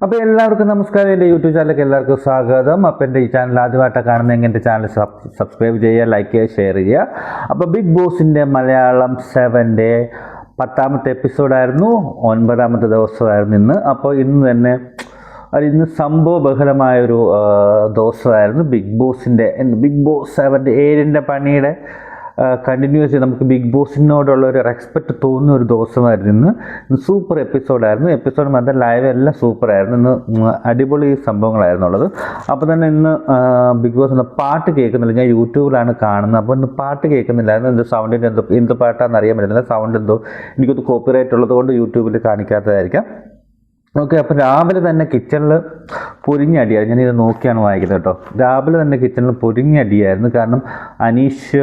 അപ്പോൾ എല്ലാവർക്കും നമസ്കാരം. എന്റെ യൂട്യൂബ് ചാനലിലേക്ക് എല്ലാവർക്കും സ്വാഗതം. അപ്പോൾ എന്റെ ഈ ചാനൽ ആദ്യമായിട്ട് കാണുന്നെങ്കിൽ എന്റെ ചാനൽ സബ്സ്ക്രൈബ് ചെയ്യുക ലൈക്ക് ചെയ്യുക ഷെയർ ചെയ്യുക. അപ്പോൾ ബിഗ് ബോസിന്റെ മലയാളം സെവന്റെ പത്താമത്തെ എപ്പിസോഡായിരുന്നു ഒൻപതാമത്തെ ദിവസമായിരുന്നു ഇന്ന്. അപ്പോൾ ഇന്ന് തന്നെ അത് ഇന്ന് സംഭവ ബഹലമായൊരു ആ, ദിവസമായിരുന്നു ബിഗ് ബോസിന്റെ ബിഗ് ബോസ് സെവന്റെ ഏഴിന്റെ പണിയുടെ കണ്ടിന്യൂസ് നമുക്ക് ബിഗ് ബോസിനോടുള്ള ഒരു റെസ്പെക്റ്റ് തോന്നുന്ന ഒരു ദിവസമായിരുന്നു ഇന്ന്. സൂപ്പർ എപ്പിസോഡായിരുന്നു എപ്പിസോഡ് മാത്രം ലൈവ് എല്ലാം സൂപ്പറായിരുന്നു ഇന്ന് അടിപൊളി സംഭവങ്ങളായിരുന്നു ഉള്ളത്. അപ്പോൾ തന്നെ ഇന്ന് ബിഗ് ബോസ് പാട്ട് കേൾക്കുന്നില്ല. ഞാൻ യൂട്യൂബിലാണ് കാണുന്നത്. അപ്പോൾ ഇന്ന് പാട്ട് കേൾക്കുന്നില്ലായിരുന്നു എന്ത് സൗണ്ടിന്റെ എന്തോ എന്ത് പാട്ടാണെന്ന് അറിയാൻ പറ്റുന്നില്ല സൗണ്ട് എന്തോ എനിക്കൊന്ന് കോപ്പിറൈറ്റ് ഉള്ളത് കൊണ്ട് യൂട്യൂബിൽ കാണിക്കാത്തതായിരിക്കാം. ഓക്കെ അപ്പോൾ രാവിലെ തന്നെ കിച്ചണിൽ പൊരിഞ്ഞടിയായിരുന്നു. ഞാനിത് നോക്കിയാണ് വായിക്കുന്നത് കേട്ടോ. രാവിലെ തന്നെ കിച്ചണിൽ പൊരിഞ്ഞടിയായിരുന്നു. കാരണം അനീഷ്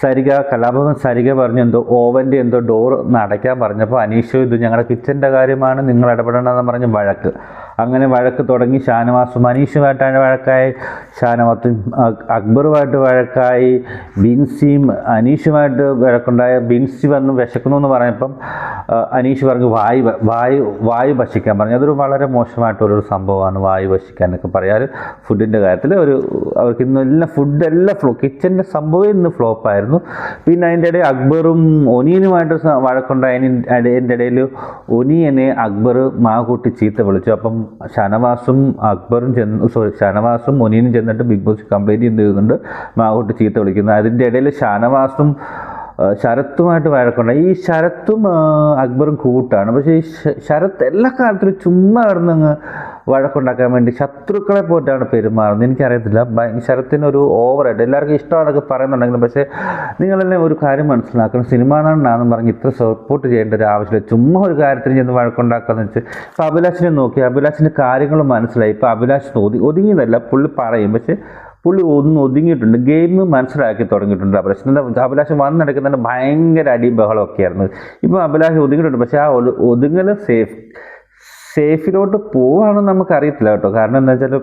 സരിക കലാഭവൻ സരിക പറഞ്ഞു എന്തോ ഓവന്റെ എന്തോ ഡോർ അടയ്ക്കാൻ പറഞ്ഞപ്പോൾ അനീഷ് ഇത് ഞങ്ങളുടെ കിച്ചന്റെ കാര്യമാണ് നിങ്ങൾ ഇടപെടണമെന്ന് പറഞ്ഞ് വഴക്ക്. അങ്ങനെ വഴക്ക് തുടങ്ങി ഷാനവാസും അനീഷുമായിട്ടാണ് വഴക്കായി ഷാനവാസും അക്- അക്ബറുമായിട്ട് വഴക്കായി ബിൻസിയും അനീഷുമായിട്ട് വഴക്കുണ്ടായ ബിൻസി വന്ന് വിശക്കുന്നു എന്ന് പറഞ്ഞപ്പം അനീഷ് പറഞ്ഞു വായു വായു വായു ഭക്ഷിക്കാൻ പറഞ്ഞു. അതൊരു വളരെ മോശമായിട്ടുള്ളൊരു സംഭവമാണ് വായു ഭക്ഷിക്കാൻ എന്നൊക്കെ പറയാറ്. ഫുഡിന്റെ കാര്യത്തിൽ ഒരു അവർക്ക് ഇന്ന് എല്ലാം ഫുഡ് എല്ലാം ഫ്ലോ കിച്ചന്റെ സംഭവം ഇന്ന് ഫ്ലോപ്പായിരുന്നു പിന്നെ അതിന്റെ ഇടയിൽ അക്ബറും ഒനിയനുമായിട്ട് വഴക്കുണ്ടായ. അതിന്റെ ഇടയിൽ ഒനിയനെ അക്ബർ മാ കൂട്ടി ചീത്ത വിളിച്ചു. അപ്പം ഷനവാസും അക്ബറും ചെന്ന് സോറി ഷനവാസും ഒനിയനും ചെന്നിട്ട് ബിഗ് ബോസ് കംപ്ലൈന്റ് ചെയ്യുന്നുണ്ട് മാ കൂട്ടി ചീത്ത വിളിക്കുന്നു. അതിന്റെ ഇടയിൽ ഷനവാസും ശരത്തുമായിട്ട് വഴക്കുണ്ടായി. ഈ ശരത്തും അക്ബറും കൂട്ടാണ്. പക്ഷേ ഈ ശരത്ത് എല്ലാ കാലത്തിലും ചുമ്മാ കിടന്നങ്ങ് വഴക്കുണ്ടാക്കാൻ വേണ്ടി ശത്രുക്കളെ പോയിട്ടാണ് പെരുമാറുന്നത്. എനിക്കറിയത്തില്ല. ശരത്തിനൊരു ഓവറായിട്ട് എല്ലാവർക്കും ഇഷ്ടമാണെന്നൊക്കെ പറയുന്നുണ്ടെങ്കിലും പക്ഷേ നിങ്ങളെന്നെ ഒരു കാര്യം മനസ്സിലാക്കണം. സിനിമാ നടനാണെന്ന് പറഞ്ഞ് ഇത്ര സപ്പോർട്ട് ചെയ്യേണ്ട ഒരു ആവശ്യമില്ല. ചുമ്മാ ഒരു കാര്യത്തിന് ചെന്ന് വഴക്കുണ്ടാക്കാന്ന് വെച്ച് ഇപ്പോൾ അഭിലാഷിനെ നോക്കി അഭിലാഷിന്റെ കാര്യങ്ങൾ മനസ്സിലായി. ഇപ്പോൾ അഭിലാഷ് ഒതു ഒതുങ്ങിയതല്ല. പുള്ളി പറയും. പക്ഷേ പുള്ളി ഒന്ന് ഒതുങ്ങിയിട്ടുണ്ട്. ഗെയിം മനസ്സിലാക്കി തുടങ്ങിയിട്ടുണ്ട്. അഭിലാഷ് എന്താ? അഭിലാഷ് വന്നെടുക്കുന്നതിന് ഭയങ്കര അടിയും ബഹളമൊക്കെയായിരുന്നു ഇപ്പം അഭിലാഷ് ഒതുങ്ങിയിട്ടുണ്ട്. പക്ഷേ ആ ഒതു- ഒതുങ്ങൽ സേഫ് സേഫിലോട്ട് പോവാണെന്ന് നമുക്കറിയത്തില്ല കേട്ടോ. കാരണം എന്താ വെച്ചാൽ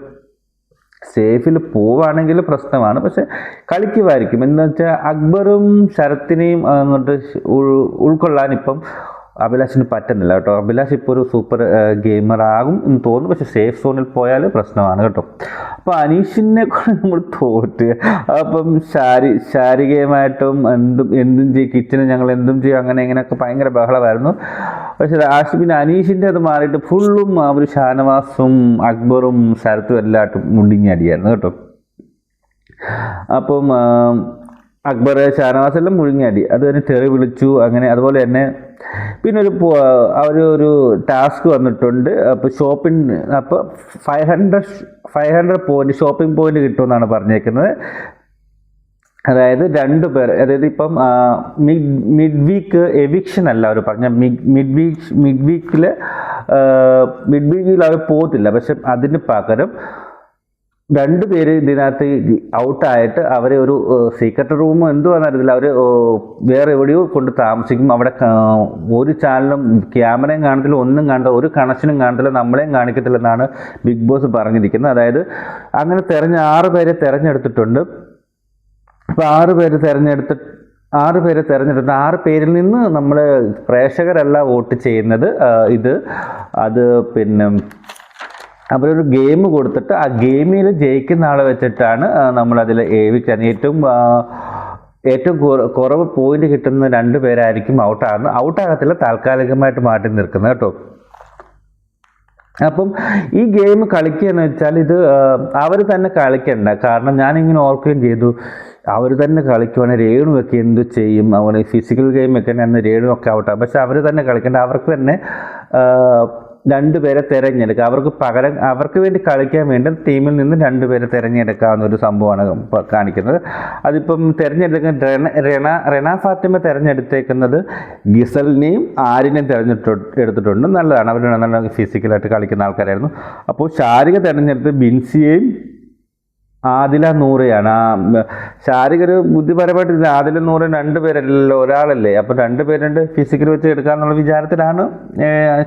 സേഫിൽ പോവാണെങ്കിൽ പ്രശ്നമാണ്. പക്ഷെ കളിക്കുമായിരിക്കും. എന്ന് വെച്ചാൽ അക്ബറും ശരത്തിനെയും അങ്ങോട്ട് ഉൾ- ഉൾക്കൊള്ളാൻ ഇപ്പം അഭിലാഷിന് പറ്റുന്നില്ല കേട്ടോ. അഭിലാഷ് ഇപ്പോൾ ഒരു സൂപ്പർ ഗെയിമർ ആകും എന്ന് തോന്നുന്നു. പക്ഷെ സേഫ് സോണിൽ പോയാൽ പ്രശ്നമാണ് കേട്ടോ. അപ്പോൾ അനീഷിനെ കൂടെ നമ്മൾ തോറ്റ്. അപ്പം ശാരി ശാരീരികമായിട്ടും എന്തും എന്തും ചെയ്യും കിച്ചന് ഞങ്ങൾ എന്തും ചെയ്യും അങ്ങനെ ഇങ്ങനെയൊക്കെ ഭയങ്കര ബഹളമായിരുന്നു. പക്ഷെ ആഷിഫിന്റെ അനീഷിന്റെ അത് മാറിയിട്ട് ഫുള്ളും ആ ഒരു ഷാനവാസും അക്ബറും ശരത്തും എല്ലാട്ടും മുണ്ടിങ്ങടിയായിരുന്നു കേട്ടോ. അപ്പം അക്ബർ ഷാനവാസ് എല്ലാം മുഴുങ്ങിയാടി അത് തന്നെ തെറി വിളിച്ചു അങ്ങനെ അതുപോലെ തന്നെ പിന്നെ ഒരു അവർ ഒരു ടാസ്ക് വന്നിട്ടുണ്ട്. അപ്പോൾ ഷോപ്പിംഗ് അപ്പോൾ five hundred five hundred point shopping point കിട്ടുമെന്നാണ് പറഞ്ഞേക്കുന്നത്. അതായത് രണ്ട് പേർ അതായത് ഇപ്പം മിഡ് വീക്ക് എവിക്ഷൻ അല്ല അവർ പറഞ്ഞ മിഡ് വീക്ക് മിഡ് വീക്കിൽ മിഡ് വീക്കിൽ അവർ പോകത്തില്ല. പക്ഷെ അതിന് പകരം രണ്ട് പേര് ഇതിനകത്ത് ഔട്ടായിട്ട് അവരെ ഒരു സീക്രട്ട് റൂമോ എന്തു അറിയത്തില്ല അവർ വേറെ എവിടെയോ കൊണ്ട് താമസിക്കും. അവിടെ ഒരു ചാനലും ക്യാമറയും കാണത്തില്ല ഒന്നും കാണത്തില്ല ഒരു കണക്ഷനും കാണത്തില്ല നമ്മളെയും കാണിക്കത്തില്ലെന്നാണ് ബിഗ് ബോസ് പറഞ്ഞിരിക്കുന്നത്. അതായത് അങ്ങനെ തെരഞ്ഞ ആറ് പേരെ തിരഞ്ഞെടുത്തിട്ടുണ്ട്. അപ്പോൾ ആറ് പേര് തിരഞ്ഞെടുത്ത് ആറ് പേരെ തിരഞ്ഞെടുത്ത് ആറ് പേരിൽ നിന്ന് നമ്മൾ പ്രേക്ഷകരല്ല വോട്ട് ചെയ്യുന്നത് ഇത്. അത് പിന്നെ അവരൊരു ഗെയിം കൊടുത്തിട്ട് ആ ഗെയിമിൽ ജയിക്കുന്ന ആളെ വെച്ചിട്ടാണ് നമ്മൾ നമ്മളതിൽ ഏവിക്കാൻ. ഏറ്റവും ഏറ്റവും കുറവ് പോയിന്റ് കിട്ടുന്ന രണ്ട് പേരായിരിക്കും ഔട്ടാകുന്നത്. ഔട്ടാകത്തില്ല താൽക്കാലികമായിട്ട് മാറ്റി നിൽക്കുന്നത് കേട്ടോ. അപ്പം ഈ ഗെയിം കളിക്കുക എന്ന് വെച്ചാൽ ഇത് അവർ തന്നെ കളിക്കണ്ട. കാരണം ഞാനിങ്ങനെ ഓർക്കുകയും ചെയ്തു അവർ തന്നെ കളിക്കുവാണെങ്കിൽ രേണുവൊക്കെ എന്ത് ചെയ്യും? അതുപോലെ ഫിസിക്കൽ ഗെയിം ഗെയിമൊക്കെ അന്ന് രേണുവൊക്കെ ഔട്ടാകും പക്ഷെ അവർ തന്നെ കളിക്കേണ്ട. അവർക്ക് തന്നെ രണ്ടുപേരെ തിരഞ്ഞെടുക്കുക. അവർക്ക് പകരം അവർക്ക് വേണ്ടി കളിക്കാൻ വേണ്ടി ടീമിൽ നിന്ന് രണ്ടുപേരെ തിരഞ്ഞെടുക്കാവുന്ന ഒരു സംഭവമാണ് കാണിക്കുന്നത്. അതിപ്പം തിരഞ്ഞെടുക്കുന്ന റെണ റെണ ഫാത്തിമ തിരഞ്ഞെടുത്തേക്കുന്നത് ഗിസലിനെയും ആരിനെയും തിരഞ്ഞെടുത്തു എടുത്തിട്ടുണ്ട്. നല്ലതാണ്. അവർ നല്ല ഫിസിക്കലായിട്ട് കളിക്കുന്ന ആൾക്കാരായിരുന്നു. അപ്പോൾ ശാരിക തിരഞ്ഞെടുത്ത് ബിൻസിയെയും ആദില നൂറയാണ്. ആ ശാരിക ഒരു ബുദ്ധിപരമായിട്ട് ആദില നൂറ് രണ്ട് പേരല്ലല്ലോ ഒരാളല്ലേ. അപ്പോൾ രണ്ട് പേരുണ്ട് ഫിസിക്കൽ വെച്ച് എടുക്കാന്നുള്ള വിചാരത്തിലാണ്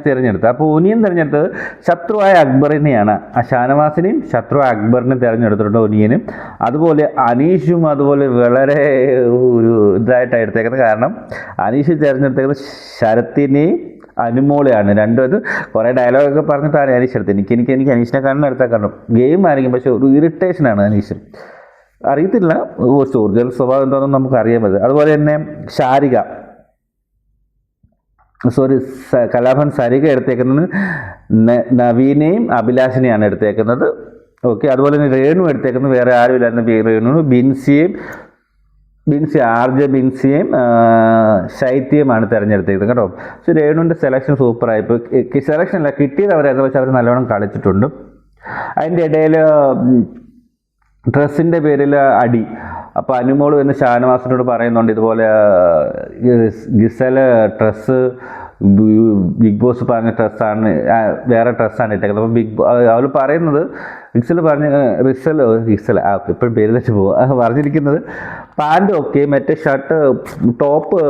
തിരഞ്ഞെടുത്തത്. അപ്പോൾ ഒനിയൻ തിരഞ്ഞെടുത്തത് ശത്രുവായ അക്ബറിനെയാണ്. ആ ഷാനവാസിനെയും ശത്രു അക്ബറിനെ തിരഞ്ഞെടുത്തിട്ടുണ്ട് ഒനിയനും. അതുപോലെ അനീഷും അതുപോലെ വളരെ ഒരു ഇതായിട്ടാണ് എടുത്തേക്കുന്നത്. കാരണം അനീഷ് തിരഞ്ഞെടുത്തേക്കുന്നത് ശരത്തിനെയും അനുമോളയാണ്. രണ്ടും അത് കുറേ ഡയലോഗൊക്കെ പറഞ്ഞിട്ടാണ് അനീഷ് എടുത്തത്. എനിക്ക് എനിക്ക് എനിക്ക് അനീഷിനെ കാണുന്ന എടുത്താൽ കാണും ഗെയിം ആയിരിക്കും പക്ഷേ ഒരു ഇറിറ്റേഷനാണ് അനീഷ്. അറിയത്തില്ല. ഒറിജിനൽ സ്വഭാവം എന്താണെന്ന് നമുക്ക് അറിയാൻ പറ്റും അതുപോലെ തന്നെ ശാരിക. സോറി കലാഭവൻ സരിക എടുത്തേക്കുന്നത് നവീനെയും അഭിലാഷിനെയാണ് എടുത്തേക്കുന്നത്. ഓക്കെ അതുപോലെ തന്നെ രേണു എടുത്തേക്കുന്നത് വേറെ ആരുമില്ലായിരുന്നു ബി- രേണു ബിൻസിയെയും ബിൻസി ആർ ജെ ബിൻസിയെയും ശൈത്യമാണ് ശൈത്യയുമാണ് തിരഞ്ഞെടുത്തേക്കുന്നത് കേട്ടോ. പക്ഷേ രേണുവിന്റെ സെലക്ഷൻ സൂപ്പറായി ഇപ്പോൾ സെലക്ഷൻ അല്ല കിട്ടിയത് അവരായിരുന്നു പക്ഷെ അവർ നല്ലോണം കളിച്ചിട്ടുണ്ട്. അതിന്റെ ഇടയിൽ ഡ്രസ്സിന്റെ പേരിൽ അടി. അപ്പോൾ അനുമോൾ എന്ന് ഷാനവാസിനോട് പറയുന്നുണ്ട് ഇതുപോലെ ഗിസൽ ഡ്രസ്സ് ബിഗ് ബോസ് പറഞ്ഞ ഡ്രസ്സാണ് വേറെ ഡ്രസ്സാണ് ഇട്ടേക്കുന്നത്. അപ്പോൾ ബിഗ് അവൾ പറയുന്നത് റിസൽ പറഞ്ഞ റിസൽ റിസൽ ആ ഇപ്പോഴും പേര് വെച്ച് പോവുക പറഞ്ഞിരിക്കുന്നത് പാന്റ് ഓക്കെ മറ്റേ ഷർട്ട് ടോപ്പ്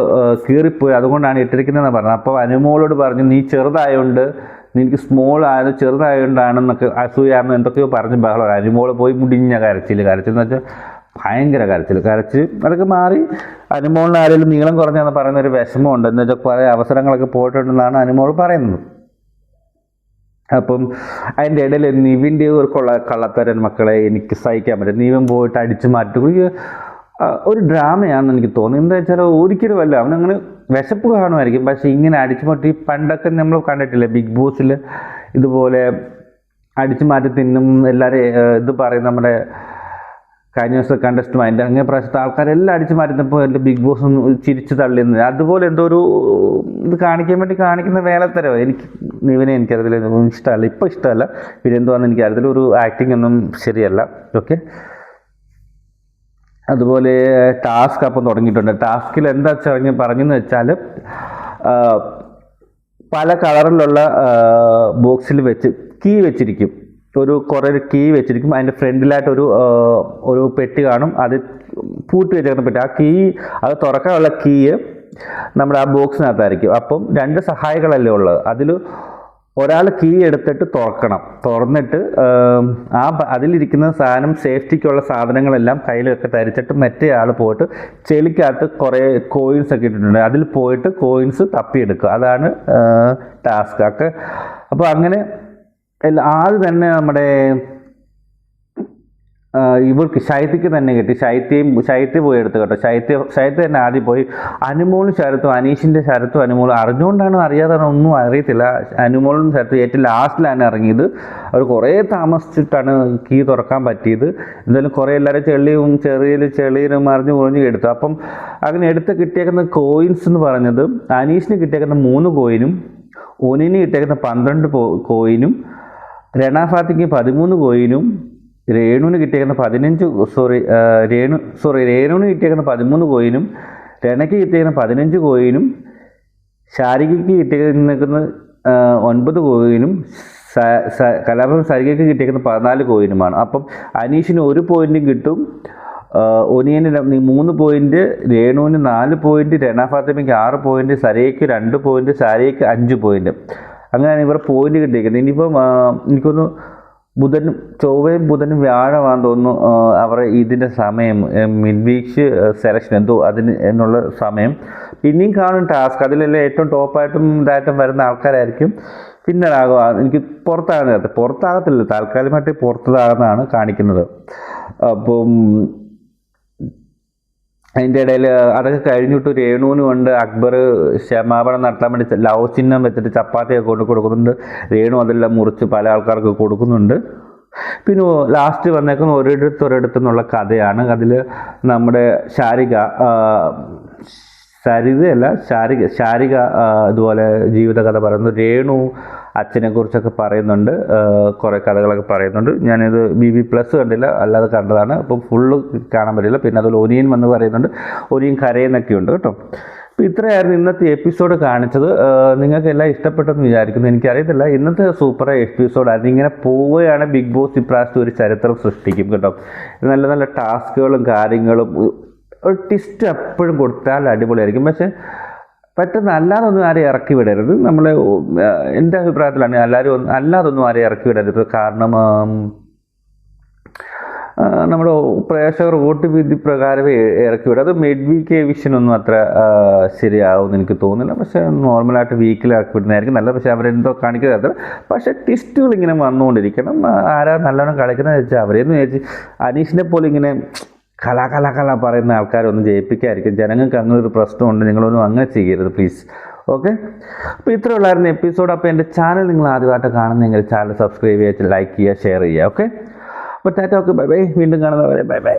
കീറിപ്പോയി അതുകൊണ്ടാണ് ഇട്ടിരിക്കുന്നതെന്ന് പറഞ്ഞത്. അപ്പോൾ അനുമോളോട് പറഞ്ഞു നീ ചെറുതായതുകൊണ്ട് എനിക്ക് സ്മോൾ ആയത് ചെറുതായതുകൊണ്ടാണെന്നൊക്കെ അസൂയാണെന്ന് എന്തൊക്കെയോ പറഞ്ഞ് ബഹളം. അനുമോൾ പോയി മുടിഞ്ഞ കരച്ചിൽ കരച്ചിൽ എന്ന് വെച്ചാൽ ഭയങ്കര കരച്ചിൽ. കരച്ച് അതൊക്കെ മാറി. അനുമോളിന് ആരെങ്കിലും നീളം കുറഞ്ഞെന്ന് പറയുന്ന ഒരു വിഷമമുണ്ട്. എന്നുവെച്ചാൽ കുറേ അവസരങ്ങളൊക്കെ പോയിട്ടുണ്ടെന്നാണ് അനുമോൾ പറയുന്നത്. അപ്പം അതിന്റെ ഇടയിൽ നിവിന്റെ ഒരു കൊള്ള കള്ളത്തരൻ മക്കളെ എനിക്ക് സഹിക്കാൻ പറ്റും നീവൻ പോയിട്ട് അടിച്ചു മാറ്റും. ഒരു ഡ്രാമയാണെന്ന് എനിക്ക് തോന്നി എന്താ വെച്ചാൽ ഒരിക്കലും അല്ല. അവനങ്ങനെ വിശപ്പ് കാണുമായിരിക്കും പക്ഷേ ഇങ്ങനെ അടിച്ചു മാറ്റി പണ്ടൊക്കെ നമ്മൾ കണ്ടിട്ടില്ല? ബിഗ് ബോസിൽ ഇതുപോലെ അടിച്ചു മാറ്റി തിന്നും എല്ലാവരും ഇത് പറയും നമ്മുടെ കഴിഞ്ഞ ദിവസം കണ്ടസ്റ്റ് അതിന്റെ അങ്ങനെ പ്രാവശ്യത്തെ ആൾക്കാരെല്ലാം അടിച്ചു മാറ്റുന്നപ്പോൾ എന്റെ ബിഗ് ബോസ് ഒന്ന് ചിരിച്ചു തള്ളിയെന്ന് അതുപോലെ എന്തോ ഒരു ഇത് കാണിക്കാൻ വേണ്ടി കാണിക്കുന്ന വേലത്തരോ. എനിക്ക് ഇവനെ എനിക്കതിൽ ഇഷ്ടമല്ല. ഇപ്പോൾ ഇഷ്ടമല്ല. പിന്നെ എന്തുവാന്ന് എനിക്ക് ഒരു ആക്ടിംഗ് ഒന്നും ശരിയല്ല. ഓക്കെ അതുപോലെ ടാസ്ക് അപ്പം തുടങ്ങിയിട്ടുണ്ട്. ടാസ്കിൽ എന്താ വെച്ചാൽ പറഞ്ഞെന്ന് വെച്ചാൽ പല കളറിലുള്ള ബോക്സിൽ വെച്ച് കീ വെച്ചിരിക്കും. ഒരു കുറേ ഒരു കീ വെച്ചിരിക്കും. അതിന്റെ ഫ്രണ്ടിലായിട്ട് ഒരു ഒരു പെട്ടി കാണും. അത് പൂട്ടി വെച്ചേക്കുന്ന പെട്ടി. ആ കീ അത് തുറക്കാനുള്ള കീ നമ്മുടെ ആ ബോക്സിനകത്തായിരിക്കും. അപ്പം രണ്ട് സഹായികളല്ലേ ഉള്ളത്. അതിൽ ഒരാൾ കീ എടുത്തിട്ട് തുറക്കണം. തുറന്നിട്ട് ആ അതിലിരിക്കുന്ന സാധനം സേഫ്റ്റിക്കുള്ള സാധനങ്ങളെല്ലാം കയ്യിലൊക്കെ ധരിച്ചിട്ട് മറ്റേ ആൾ പോയിട്ട് ചെളിക്കകത്ത് കുറേ കോയിൻസ് ഒക്കെ ഇട്ടിട്ടുണ്ട്. അതിൽ പോയിട്ട് കോയിൻസ് തപ്പിയെടുക്കുക. അതാണ് ടാസ്ക് ഒക്കെ അപ്പോൾ അങ്ങനെ ആദ്യം തന്നെ നമ്മുടെ ഇവർക്ക് ശൈത്യക്ക് തന്നെ കിട്ടി. ശൈത്യം ശൈത്യ പോയി എടുത്ത് കേട്ടോ. ശൈത്യ ശൈത്യ തന്നെ ആദ്യം പോയി. അനുമോളും ശരത്തും അനീഷിന്റെ ശരത്തും അനുമോളും അറിഞ്ഞുകൊണ്ടാണോ അറിയാതാണ് ഒന്നും അറിയത്തില്ല. അനുമോളും ശരത്തും ഏറ്റവും ലാസ്റ്റിലാണ് ഇറങ്ങിയത്. അവർ കുറേ താമസിച്ചിട്ടാണ് കീ തുറക്കാൻ പറ്റിയത്. എന്തായാലും കുറേ എല്ലാവരും ചെളിയും ചെറിയ ചെളിയിലും മറിഞ്ഞു കുറഞ്ഞു എടുത്തു. അപ്പം അങ്ങനെ എടുത്ത് കിട്ടിയേക്കുന്ന കോയിൻസ് എന്ന് പറഞ്ഞത് അനീഷിന് കിട്ടിയേക്കുന്ന മൂന്ന് കോയിനും ഒനിന് കിട്ടിയേക്കുന്ന പന്ത്രണ്ട് കോയിനും രണാഫാത്തിക്ക് പതിമൂന്ന് കോയിനും രേണുവിന് കിട്ടിയേക്കുന്ന പതിനഞ്ച് സോറി രേണു സോറി രേണുവിന് കിട്ടിയേക്കുന്ന പതിമൂന്ന് കോയിനും രണയ്ക്ക് കിട്ടിയേക്കുന്ന പതിനഞ്ച് കോയിനും ശാരികയ്ക്ക് കിട്ടിയേക്കുന്ന ഒൻപത് കോയിനും കലാഭവൻ സരികയ്ക്ക് കിട്ടിയേക്കുന്ന പതിനാല് കോയിനുമാണ്. അപ്പം അനീഷിന് ഒരു പോയിന്റും കിട്ടും ഒനിയന് മൂന്ന് പോയിന്റ് രേണുവിന് നാല് പോയിന്റ് രണ ഫാത്തിമയ്ക്ക് ആറ് പോയിന്റ് സരയ്ക്ക് രണ്ട് പോയിന്റ് സാരയ്ക്ക് അഞ്ച് പോയിന്റ് അങ്ങനെയാണ് ഇവർ പോയിന്റ് കിട്ടിയിരിക്കുന്നത്. ഇനിയിപ്പം എനിക്കൊന്ന് ബുധനും ചൊവ്വയും ബുധനും വ്യാഴമാണെന്ന് തോന്നുന്നു അവരുടെ അവരെ ഇതിന്റെ സമയം മിഡ് വീക്സ് സെലക്ഷൻ എന്തോ അതിന് എന്നുള്ള സമയം. പിന്നെയും കാണും ടാസ്ക് അതിലെല്ലാം ഏറ്റവും ടോപ്പായിട്ടും ഇതായിട്ടും വരുന്ന ആൾക്കാരായിരിക്കും. പിന്നീടാകുക എനിക്ക് പുറത്താകുന്നത്. പുറത്താകത്തില്ല. താൽക്കാലികമായിട്ട് പുറത്താകുന്നതാണ് കാണിക്കുന്നത്. അപ്പം അതിന്റെ ഇടയിൽ അതൊക്കെ കഴിഞ്ഞിട്ട് രേണുവിന് കൊണ്ട് അക്ബർ ക്ഷമാപണം നടത്താൻ വേണ്ടി ലവ് ചിഹ്നം വെച്ചിട്ട് ചപ്പാത്തിയൊക്കെ കൊണ്ട് കൊടുക്കുന്നുണ്ട്. രേണു അതെല്ലാം മുറിച്ച് പല ആൾക്കാർക്ക് കൊടുക്കുന്നുണ്ട്. പിന്നെ ലാസ്റ്റ് വന്നേക്കുന്ന ഒരിടത്ത് ഒരിടത്ത് എന്നുള്ള കഥയാണ്. അതിൽ നമ്മുടെ ശാരിക സരിതയല്ല ശാരിക ശാരിക ഇതുപോലെ ജീവിതകഥ പറയുന്നു രേണു അച്ഛനെ കുറിച്ചൊക്കെ പറയുന്നുണ്ട് കുറേ കഥകളൊക്കെ പറയുന്നുണ്ട്. ഞാനിത് ബി ബി പ്ലസ് കണ്ടില്ല അല്ലാതെ കണ്ടതാണ്. അപ്പോൾ ഫുള്ള് കാണാൻ പറ്റില്ല. പിന്നെ അതുപോലെ ഒനിയൻ വന്ന് പറയുന്നുണ്ട് ഒനിയൻ കരയെന്നൊക്കെ ഉണ്ട് കേട്ടോ. അപ്പോൾ ഇത്രയായിരുന്നു ഇന്നത്തെ എപ്പിസോഡ് കാണിച്ചത്. ആ, നിങ്ങൾക്ക് എല്ലാം ഇഷ്ടപ്പെട്ടെന്ന് വിചാരിക്കുന്നു. എനിക്കറിയത്തില്ല ഇന്നത്തെ സൂപ്പർ എപ്പിസോഡായിരുന്നു ഇങ്ങനെ പോവുകയാണ് ബിഗ് ബോസ് ഇപ്രാവശ്യത്തെ ഒരു ചരിത്രം സൃഷ്ടിക്കും കേട്ടോ. നല്ല നല്ല ടാസ്കുകളും കാര്യങ്ങളും ഒരു ടിസ്റ്റ് എപ്പോഴും കൊടുത്താൽ അടിപൊളിയായിരിക്കും. പക്ഷേ പെട്ടെന്ന് അല്ലാതൊന്നും ആരെയും ഇറക്കി വിടരുത്. നമ്മൾ എന്റെ അഭിപ്രായത്തിലാണ് എല്ലാവരും അല്ലാതൊന്നും ആരെയും ഇറക്കി വിടരുത്. കാരണം നമ്മുടെ പ്രേക്ഷകർ വോട്ട് വിധി പ്രകാരമേ ഇറക്കി വിടും. അത് മിഡ് വീക്ക് വിഷനൊന്നും അത്ര ശരിയാവുമെന്ന് എനിക്ക് തോന്നുന്നില്ല. പക്ഷേ നോർമലായിട്ട് വീക്കിൽ ഇറക്കി വിടുന്നതായിരിക്കും നല്ലത്. പക്ഷേ അവരെന്തോ കാണിക്കുന്നത് പക്ഷേ ടെസ്റ്റുകൾ ഇങ്ങനെ വന്നുകൊണ്ടിരിക്കണം ആരാ നല്ലോണം കളിക്കുന്നത് വെച്ചാൽ അവരെന്ന് വിചാരിച്ച് അനീഷിനെ പോലെ ഇങ്ങനെ കല കല കല പറയുന്ന ആൾക്കാരൊന്നും ജയിപ്പിക്കായിരിക്കും ജനങ്ങൾക്ക് അങ്ങനെ ഒരു പ്രശ്നമുണ്ട്. നിങ്ങളൊന്നും അങ്ങനെ ചെയ്യരുത് പ്ലീസ് ഓക്കെ അപ്പോൾ ഇത്ര ഉള്ളായിരുന്നു എപ്പിസോഡ് അപ്പോൾ എന്റെ ചാനൽ നിങ്ങൾ ആദ്യമായിട്ട് കാണുന്നെങ്കിൽ ചാനൽ സബ്സ്ക്രൈബ് ചെയ്യുക ലൈക്ക് ചെയ്യുക ഷെയർ ചെയ്യുക. ഓക്കെ അപ്പോൾ ടാറ്റ ഓക്കെ ബൈ ബൈ വീണ്ടും കാണുന്നവരെ ബൈ ബൈ